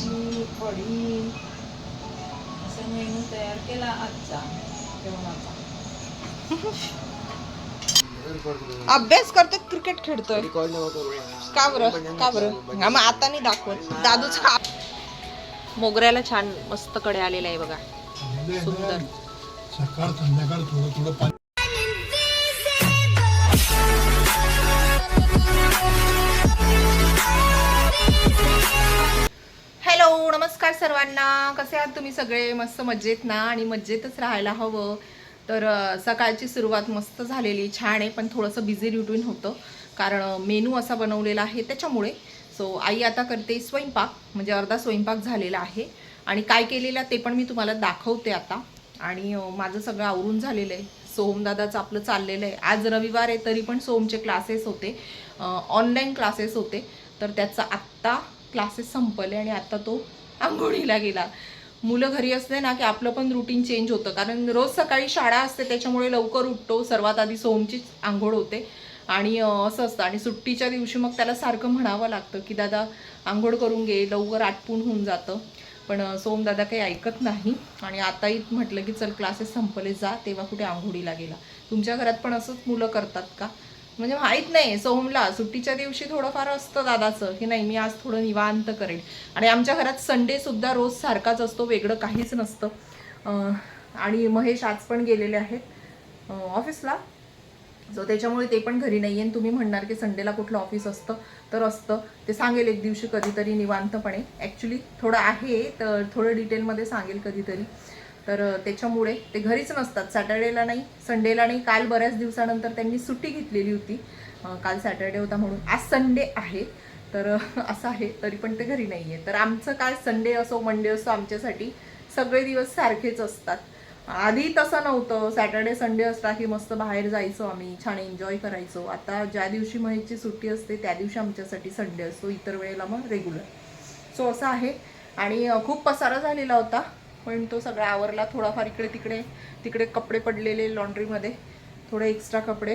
भाजी कढी असा मेनू तयार केला आजचा जेवणाचा. अभ्यास करतोय क्रिकेट खेळतोय. का बरं? का बरं? मग आता नाही दाखवत. दादूचा मोगऱ्याला छान मस्त कडे आलेला आहे बघा. सुंदर. सकाळ संध्याकाळ थोडं थोडं नमस्कार सर्वांना. कसे आहात तुम्ही सगळे? मस्त मज्जेत ना? आणि मज्जेतच राहायला हवं. तर सकाळची सुरुवात मस्त झालेली. छान आहे पण थोडंसं बिझी रुटीन होतं. कारण मेनू असा बनवलेला आहे त्याच्यामुळे. सो आई आता करते स्वयंपाक. म्हणजे अर्धा स्वयंपाक झालेला आहे. आणि काय केलेलं ते पण मी तुम्हाला दाखवते आता. आणि माझं सगळं आवरून झालेलं आहे. सोमदादाचं आपलं चाललेलं आहे. आज रविवार आहे तरी पण सोमचे क्लासेस होते. ऑनलाईन क्लासेस होते. तर त्याचा आत्ता क्लासेस संपले आणि आता तो आंघोळीला गेला. मुलं घरी असले ना की आपलं पण रुटीन चेंज होतं. कारण रोज सकाळी शाळा असते त्याच्यामुळे लवकर उठतो. सर्वात आधी सोमचीच आंघोळ होते. आणि असं असतं. आणि सुट्टीच्या दिवशी मग त्याला सारखं म्हणावं लागतं की दादा आंघोळ करून घे. लवकर आटपून होऊन जातं. पण सोम दादा काही ऐकत नाही. आणि आताही म्हटलं की चल क्लासेस संपले. जा. तेव्हा कुठे आंघोळीला गेला. तुमच्या घरात पण असंच मुलं करतात का? म्हणजे माहीत नाही. सोहमला सुट्टीच्या दिवशी थोडंफार असतं दादाचं की नाही मी आज थोडं निवांत करेन. आणि आमच्या घरात संडे सुद्धा रोज सारखाच असतो वेगळं काहीच नसतं. आणि महेश आज पण गेलेले आहेत ऑफिसला. सो त्याच्यामुळे ते पण घरी नाही आहे तुम्ही म्हणणार की संडेला कुठलं ऑफिस असतं? तर असतं. ते सांगेल एक दिवशी कधीतरी निवांतपणे. ॲक्च्युली थोडं आहे तर थोडं डिटेलमध्ये सांगेल कधीतरी. तर त्याच्यामुळे ते घरीच नसतात. सॅटर्डेला नाही संडेला नाही. काल बऱ्याच दिवसानंतर त्यांनी सुट्टी घेतलेली होती. काल सॅटर्डे होता म्हणून. आज संडे आहे. तर असं आहे. तरी पण ते घरी नाही आहे तर आमचं काय संडे असो मंडे असो आमच्यासाठी सगळे दिवस सारखेच असतात. आधी तसं नव्हतं. सॅटर्डे संडे असला की मस्त बाहेर जायचो आम्ही. छान एन्जॉय करायचो. आता ज्या दिवशी महेशची सुट्टी असते त्या दिवशी आमच्यासाठी संडे असतो. इतर वेळेला मग रेग्युलर. सो असं आहे. आणि खूप पसारा झालेला होता. पण तो सगळा आवरला थोडाफार इकडे तिकडे तिकडे कपडे पडलेले लॉन्ड्रीमध्ये थोडे एक्स्ट्रा कपडे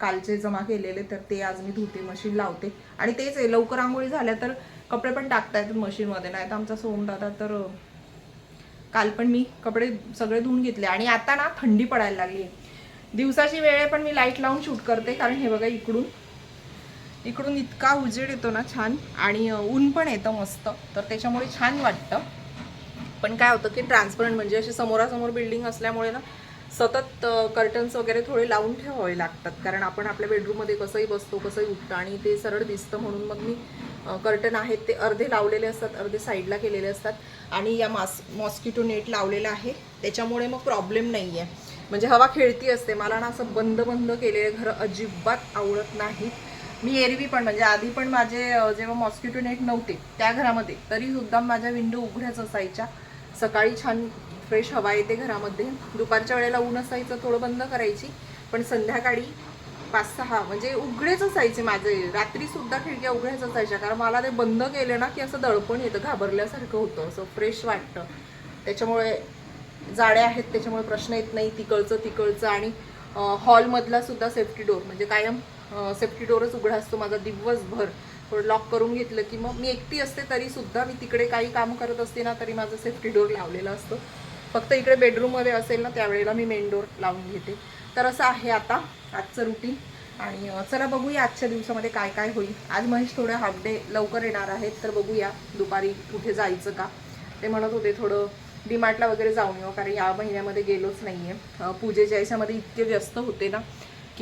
कालचे जमा केलेले तर ते आज मी धुते मशीन लावते. आणि तेच आहे लवकर आंघोळी झाल्या तर कपडे पण टाकता येतात मशीनमध्ये नाही तर आमचा सोमदादा तर काल पण मी कपडे सगळे धुवून घेतले. आणि आता ना थंडी पडायला लागली. दिवसाची वेळ आहे पण मी लाइट लावून शूट करते. कारण हे बघा इकडून इकडून इतका उजेड येतो ना छान. आणि ऊन पण येतं मस्त. तर त्याच्यामुळे छान वाटतं. पण काय होतं की ट्रान्सपरंट म्हणजे अशी समोरासमोर बिल्डिंग असल्यामुळे ना सतत कर्टन्स वगैरे थोडे लावून ठेवावे लागतात. कारण आपण आपल्या बेडरूममध्ये कसंही बसतो कसंही उठतं आणि ते सरळ दिसतं म्हणून मग मी कर्टन आहेत ते अर्धे लावलेले असतात अर्धे साईडला केलेले असतात आणि या मास मॉस्किटो नेट लावलेला आहे. त्याच्यामुळे मग प्रॉब्लेम नाही आहे म्हणजे हवा खेळती असते. मला ना असं बंद बंद केलेले घरं अजिबात आवडत नाहीत मी एरवी पण म्हणजे आधी पण माझे जेव्हा मॉस्किटो नेट नव्हते त्या घरामध्ये तरी सुद्धा माझ्या विंडो उघड्याच असायच्या. सकाळी छान फ्रेश हवा येते घरामध्ये. दुपारच्या वेळेला ऊन असायचं थोडं बंद करायची. पण संध्याकाळी पाच सहा म्हणजे उघडेच असायचे माझे. रात्री सुद्धा खिडक्या उघड्याच असायच्या. कारण मला ते बंद केलं ना की असं दडपण येतं घाबरल्यासारखं होतं असं फ्रेश वाटतं. त्याच्यामुळे जाड्या आहेत त्याच्यामुळे प्रश्न येत नाही तिकडचं तिकडचं. आणि हॉलमधला सुद्धा सेफ्टी डोर म्हणजे कायम सेफ्टी डोरच उघडा असतो माझा दिवसभर. थोडं लॉक करून घेतलं की मग मी एकटी असते तरी सुद्धा मी तिकडे काही काम करत असते ना तरी माझं सेफ्टी डोर लावलेलं असतं. फक्त इकडे बेडरूममध्ये असेल ना त्यावेळेला मी मेन डोर लावून घेते. तर असं आहे आता आजचं रुटीन आणि चला बघूया आजच्या दिवसामध्ये काय काय होईल. आज महेश थोडं हाफ डे लवकर येणार आहेत तर बघूया दुपारी कुठे जायचं का. ते म्हणत होते थोडं डीमार्टला वगैरे जाऊन येऊ कारण या महिन्यामध्ये गेलोच नाही आहे पूजेच्या याच्यामध्ये इतके व्यस्त होते ना.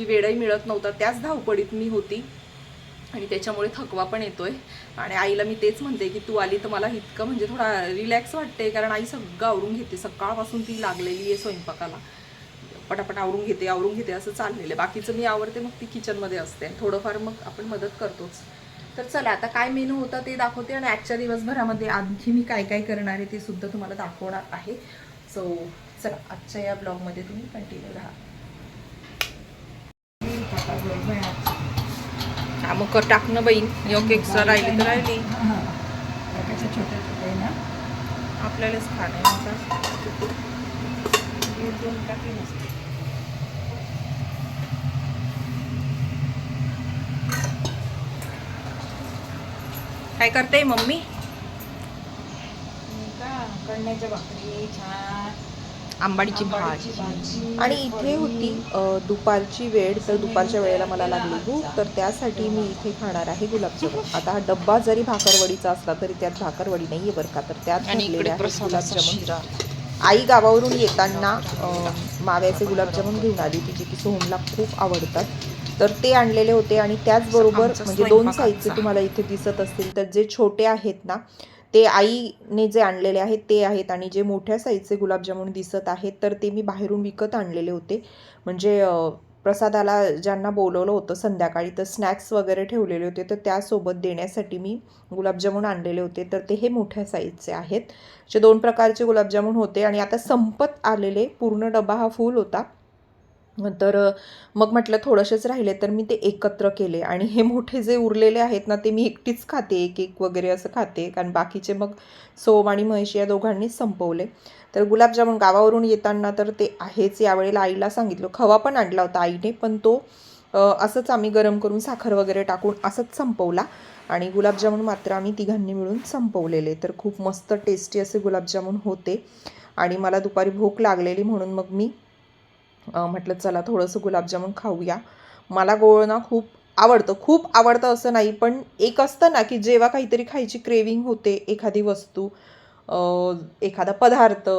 की वेळही मिळत नव्हता त्याच धावपडीत मी होती. आणि त्याच्यामुळे थकवा पण येतोय. आणि आईला मी तेच म्हणते की तू आली तर मला इतकं म्हणजे थोडा रिलॅक्स वाटते कारण आई सगळं आवरून घेते. सकाळपासून ती लागलेली आहे स्वयंपाकाला. पटापट आवरून घेते आवरून घेते असं चाललेलं आहे. बाकीचं मी आवडते मग ती किचनमध्ये असते. थोडंफार मग आपण मदत करतोच. तर चला आता काय मेनू होता ते दाखवते आणि आजच्या दिवसभरामध्ये आणखी मी काय काय करणार आहे ते सुद्धा तुम्हाला दाखवणार आहे. सो चला आजच्या या ब्लॉगमध्ये तुम्ही कंटिन्यू राहा हा मग कर टाकणं बाईन योग एक्स्ट्रा राहिली तर राहिली. छोटे छोटे ना. आपल्यालाच खाणं टाकले नसते. काय करते मम्मी? कणण्याच्या भाकरी छान. आंबाडीची भाजी आणि इथे. होती दुपारची वेळ तर दुपारच्या वेळेला मला लागली भूक तर त्यासाठी मी इथे खाणार आहे गुलाबजामुन आता हा डब्बा जरी भाकरवडीचा असला तरी त्यात भाकरवडी नाही आहे बरं का तर त्यात गुलाबजामुन आई गावावरून येताना माव्याचे गुलाबजामुन घेऊन आली तिचे की सोहमला खूप आवडतात तर ते आणलेले होते आणि त्याचबरोबर म्हणजे दोन साईजचे. तुम्हाला इथे दिसत असतील तर जे छोटे आहेत ना ते आईने जे आणलेले आहेत ते आहेत आणि जे मोठ्या साईजचे गुलाबजामुन दिसत आहेत तर ते मी बाहेरून विकत आणलेले होते. म्हणजे प्रसादाला ज्यांना बोलवलं होतं संध्याकाळी तर स्नॅक्स वगैरे ठेवलेले होते. तर त्यासोबत देण्यासाठी मी गुलाबजामुन आणलेले होते. तर ते हे मोठ्या साईजचे आहेत. जे दोन प्रकारचे गुलाबजामुन होते आणि आता संपत आलेले पूर्ण डबा हा फुल होता. तर मग म्हटलं थोडंसेच राहिले तर मी ते एकत्र केले. आणि हे मोठे जे उरलेले आहेत ना ते मी एकटीच खाते एक एक वगैरे असं खाते. कारण बाकीचे मग सोम आणि म्हैशी या दोघांनीच संपवले. तर गुलाबजामुन गावावरून येताना तर ते आहेच. यावेळेला आईला सांगितलं. खवा पण आणला होता आईने पण तो असंच आम्ही गरम करून साखर वगैरे टाकून असंच संपवला. आणि गुलाबजामुन मात्र आम्ही तिघांनी मिळून संपवलेले. तर खूप मस्त टेस्टी असे गुलाबजामुन होते. आणि मला दुपारी भूक लागलेली म्हणून मग मी म्हटलं चला थोडंसं गुलाबजामुन खाऊया. मला गोळ ना खूप आवडतं खूप आवडतं असं नाही पण एक असतं ना की जेव्हा काहीतरी खायची क्रेविंग होते एखादी वस्तू एखादा पदार्थ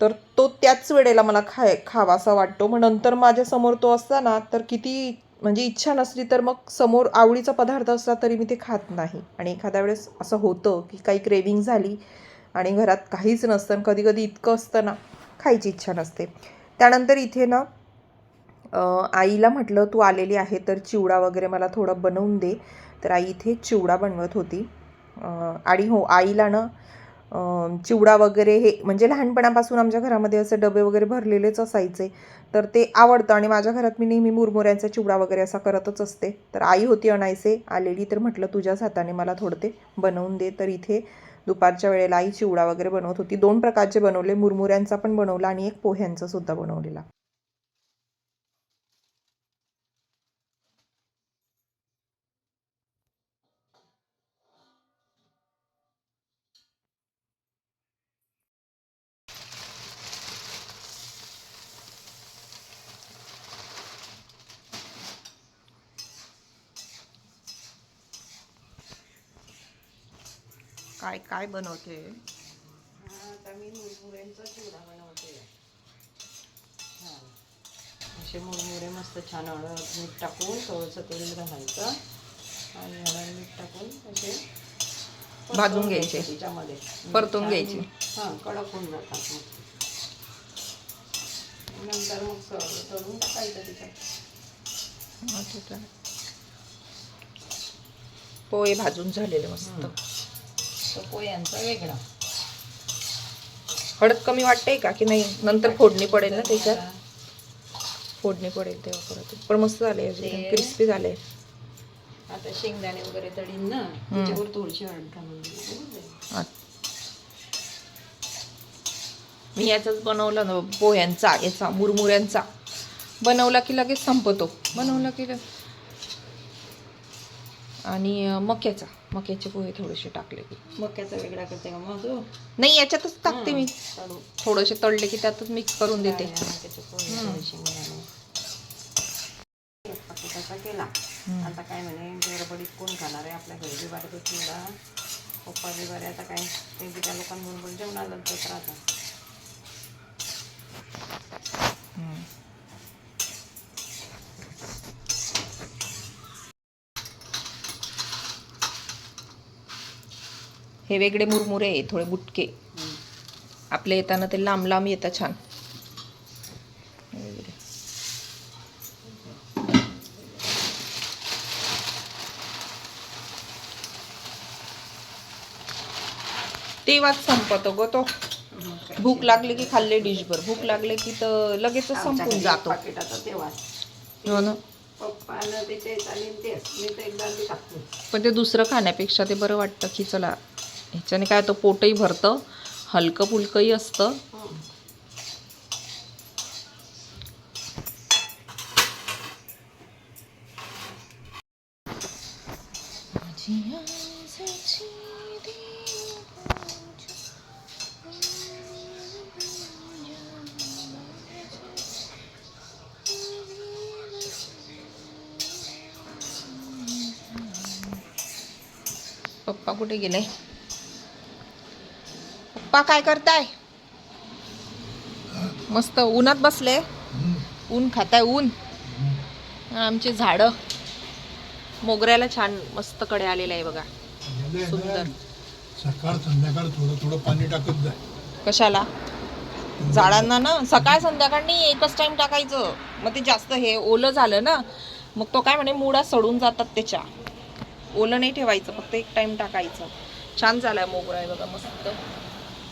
तर तो त्याच वेळेला मला खाय खावासा वाटतो. मग नंतर माझ्यासमोर तो असता ना तर किती म्हणजे इच्छा नसली तर मग समोर आवडीचा पदार्थ असला तरी मी ते खात नाही. आणि एखाद्या वेळेस असं होतं की काही क्रेविंग झाली आणि घरात काहीच नसतं कधी कधी इतकं असतं ना खायची इच्छा नसते. त्यानंतर इथे ना आईला म्हटलं तू आलेली आहे तर चिवडा वगैरे मला थोडं बनवून दे. तर आई इथे चिवडा बनवत होती. आणि हो आईला ना चिवडा वगैरे हे म्हणजे लहानपणापासून आमच्या घरामध्ये असे डबे वगैरे भरलेलेच असायचे. तर ते आवडतं आणि माझ्या घरात मी नेहमी मुरमुऱ्यांचा चिवडा वगैरे असा करतच असते. तर आई होती अनायसे आलेली तर म्हटलं तुझ्याच हाताने मला थोडं ते बनवून दे. तर इथे दुपारच्या वेळेला आई चिवडा वगैरे बनवत होती. दोन प्रकारचे बनवले. मुरमुऱ्यांचा पण बनवला आणि एक पोह्यांचा सुद्धा बनवलेला. काय काय बनवते? आता मी मुरमुऱ्यांचा चिवडा बनवते. हा. असे मुरमुरे मस्त छान हळद मीठ टाकून थोडंसं तेल घालायचं आणि हळद मीठ टाकून असे भाजून घ्यायचे. त्याच्यामध्ये. परतून छान- घ्यायचे. हां कडक होऊन जातात मग. नंतर मग तळून टाकायचं त्याच्यात. पोहे भाजून झालेले मस्त. तो पोयांचा वेगळा. हळद कमी वाटते का? की नाही? नंतर फोडणी पडेल ना त्याच्यात? फोडणी पडेल तेव्हा परत. पण मस्त झाले ते- क्रिस्पी झाले आता शेंगदाणे वगैरे तळीन ना त्याच्यावर थोडीशी हळद घालून द्यायची. मी याचाच बनवला ना पोह्यांचा याचा मुरमुऱ्यांचा. बनवला की लगेच संपतो. बनवला की लगे- आणि मक्याचा. मक्याचे पोहे थोडेसे टाकले की. मक्याचा वेगळा करते का मग नाही याच्यातच टाकते मी. थोडेसे तळले की त्यातच मिक्स करून देते. केला. आता काय म्हणे गडबडीत कोण खाणार आहे? आपल्या घरी बी बारे चिवडा पप्पा बी बारे आता काय? ते बी त्या लोकांबरोबर जेवणाला जात हे वेगळे मुरमुरे आहे थोडे बुटके. आपले येताना ते लांब लांब येतात छान. तेव्हाच संपतो ग तो. भूक लागली की खाल्ले डिशभर. भूक लागले की तर लगेचच संपून जातो. हो ना? पण ते दुसरं खाण्यापेक्षा ते बरं वाटतं की चला ह्याच्याने काय होतं पोटही भरतं हलकं फुलकंही असतं. पप्पा कुठे गेले? पप्पा काय करताय? मस्त उन्हात बसले. ऊन खाताय ऊन? आमचे झाडं. मोगऱ्याला छान मस्त कडे आलेलं आहे बघा. सुंदर. सकाळ संध्याकाळ थोडं थोडं पाणी टाकत जाय कशाला? झाडांना ना सकाळ संध्याकाळ नाही एकच टाइम टाकायचं. मग ते जास्त हे ओलं झालं ना मग तो काय म्हणे मुळा सडून जातात त्याच्या. ओलं नाही ठेवायचं फक्त एक टाइम टाकायचं. छान झालाय मोगरा आहे बघा मस्त.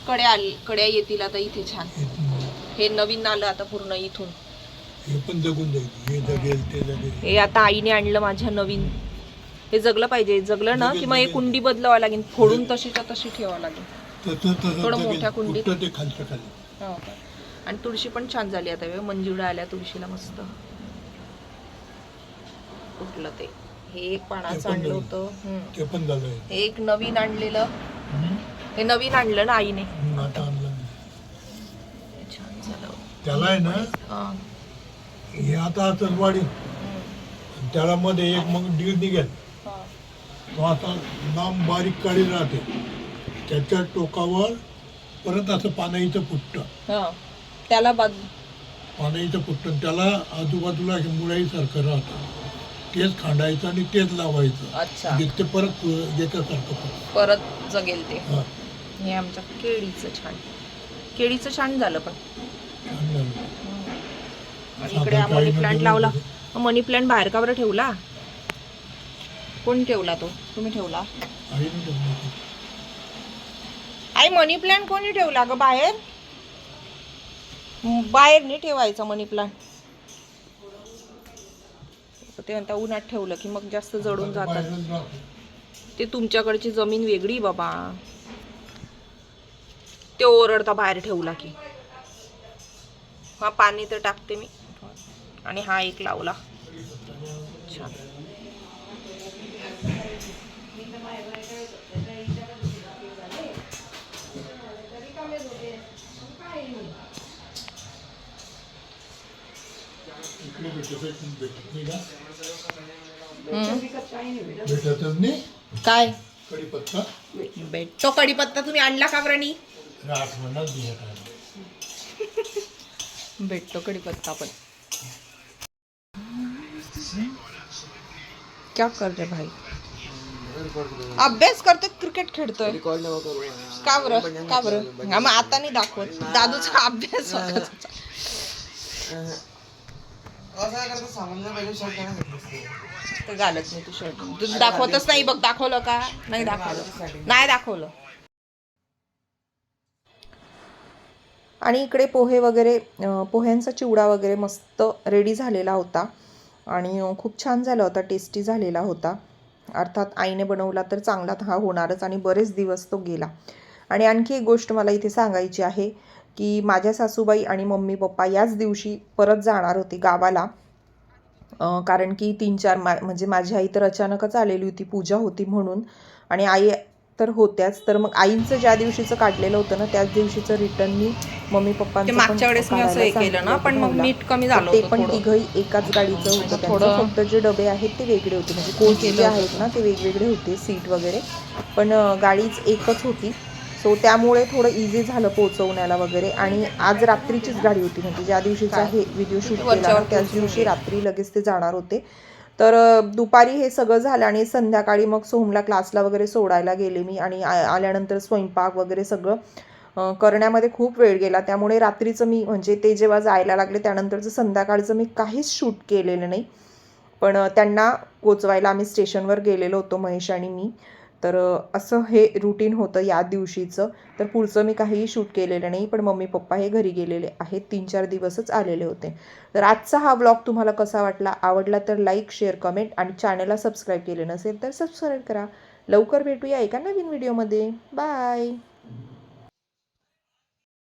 कड्या आली कड्या येतील आता इथे छान. हे- नवीन आलं आता पूर्ण इथून. हे पण जगून जाईल हे जगेल ते जगेल. हे आता आईने आणलं माझ्या नवीन. हे जगलं पाहिजे. जगलं ना की मग हे कुंडी बदलावं लागेल. फोडून तशीच्या तशी ठेवावं लागेल. तसं तसं थोडं जगेल. मोठ्या कुंडीत. कुठं ते खालच्या खाली. हो का? आणि तुळशी पण छान झाली आता हे मंजुळा आल्या तुळशीला मस्त. कुठलं ते. हे एक पानाचं पण आणलं नवीन. होतं. हम्म. ते पण झालंय हे एक नवीन आणलेलं. हे नवीन आणलं ना आईने. आता आणलं. छान झालं. त्याला आहे ना हा. हे आता असं वाढीन हम्म. त्याला मध्ये एक मग दीड निघेल. हा. तो असा लांब बारीक काढी राहते. त्याच्या टोकावर परत असं पानाईचं हा. त्याला बाद पानाईचं फुटतं त्याला आजूबाजूला हे मुळाईसारखं राहतं. तेच खांडायचं आणि तेच लावायचं. अच्छा. म्हणजे ते परत याच्यासारखं. परत जगेल ते. हा, हे आमच्या केळीचं छान. केळीचं छान झालं पण. इकडे हा मनी प्लांट लावला. मनी प्लांट बाहेर का बरं ठेवला? कोण ठेवला तो? तुम्ही ठेवला. आई मनी प्लांट कोणी ठेवला ग बाहेर? बाहेर नाही ठेवायचा मनी प्लांट ते म्हणता उन्हात ठेवलं की मग जास्त जळून जातात. ते तुमच्याकडची जमीन वेगळी बाबा. ते ओरडता बाहेर ठेवला की. हा पाणी तर टाकते मी. आणि हा एक लावला. छान. काय? कढीपत्ता. भेटतो. कढीपत्ता तुम्ही आणला का काय भेटतो कढीपत्ता पण. क्या कर रे भाई? अभ्यास करतोय क्रिकेट खेळतोय. का बरं? का बरं? हा मग आता नाही दाखवत. दादूचा अभ्यास होता घालत नाही तू शर्ट. तू दाखवतच नाही बघ दाखवलं का? नाही दाखवलं. नाही दाखवलं. आणि इकडे पोहे वगैरे पोह्यांचा चिवडा वगैरे मस्त रेडी झालेला होता. आणि खूप छान झाला होता टेस्टी झालेला होता. अर्थात आईने बनवला तर चांगला हा होणारच आणि बरेच दिवस तो गेला. आणि आणखी एक गोष्ट मला इथे सांगायची आहे की माझ्या सासूबाई आणि मम्मी पप्पा याच दिवशी परत जाणार होते गावाला. कारण की तीन चार मा म्हणजे माझी आई तर अचानकच आलेली होती पूजा होती म्हणून. आणि आई तर होत्याच. तर मग आईंचं ज्या दिवशीचं काढलेलं होतं ना त्याच दिवशीचं रिटर्न मी मम्मी पप्पांचं मागच्या वेळेस मी असं हे केलं ना, पण मग मीठ कमी झालं ते होतं पण. तिघही एकाच गाडीचं होतं. थोडं- त्यांचं फक्त जे डबे आहेत ते वेगळे होते. म्हणजे कोच जे होतं. आहेत ना ते वेगवेगळे होते सीट वगैरे. पण गाडीच एकच होती. सो त्यामुळे थोडं इझी झालं पोहोचवण्याला वगैरे. आणि आज रात्रीचीच गाडी होती. म्हणजे ज्या दिवशीचा? हे व्हिडिओ शूट केला त्याच दिवशी. रात्री लगेच ते जाणार होते. तर दुपारी हे सगळं झालं आणि संध्याकाळी मग सोहमला क्लासला वगैरे सोडायला गेले मी आणि आ- आल्यानंतर स्वयंपाक वगैरे सगळं करण्यामध्ये खूप वेळ गेला. त्यामुळे रात्रीचं मी म्हणजे ते जेव्हा जायला लागले त्यानंतरचं संध्याकाळचं मी काहीच शूट केलेलं नाही. पण त्यांना पोचवायला आम्ही स्टेशनवर गेलेलो होतो महेश आणि मी. तर असं हे रुटीन होतं या दिवशीचं. तर पुढचं मी काहीही शूट केलेलं नाही पण मम्मी पप्पा हे घरी गेलेले आहेत. तीन चार दिवसच आलेले होते. तर आजचा हा ब्लॉग तुम्हाला कसा वाटला? आवडला तर लाईक शेअर कमेंट आणि चॅनलला सबस्क्राईब केले नसेल तर सबस्क्राईब करा. लवकर भेटूया एका नवीन व्हिडिओमध्ये बाय